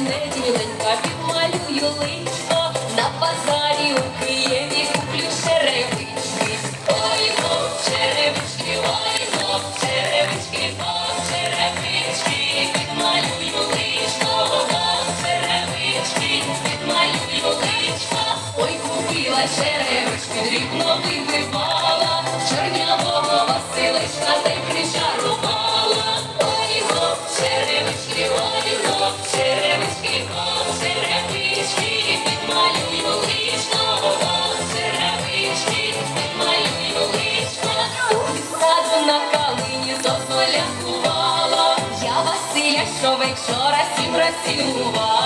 інтернеті донька підмалюю личко, на базарі у Києві куплю черевички. Ой, гоп, черевички, ой, гоп, черевички, гоп, черевички, підмалюю личко, гоп, черевички, підмалюю личко. Ой, купила черевички, дрібно вибиваю. що вечора сім разів.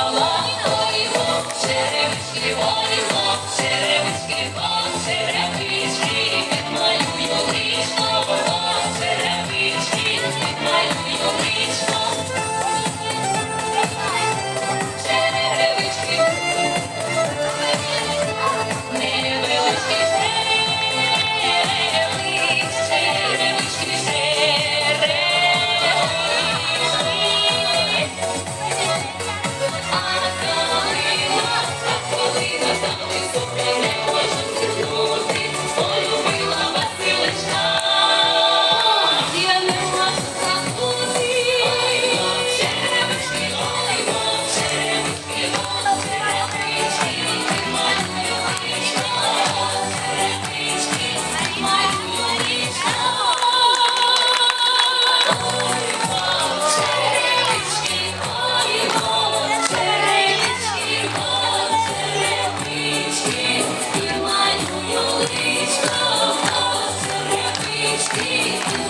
Що, що, що,